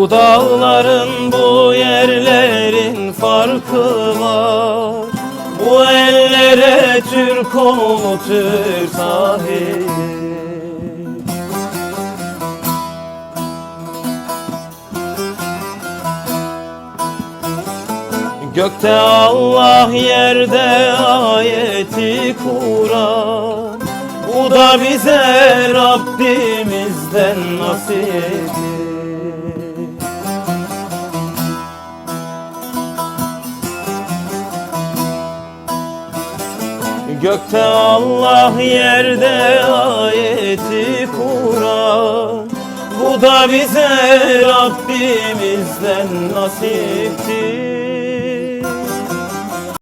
Bu dağların bu yerlerin farkı var. Bu ellere Türk oğlu Türk sahip Gökte Allah yerde ayeti Kur'an. Bu da bize Rabbimizden nasip. Gökte Allah yerde ayeti Kur'an. Bu da bize Rabbimizden nasip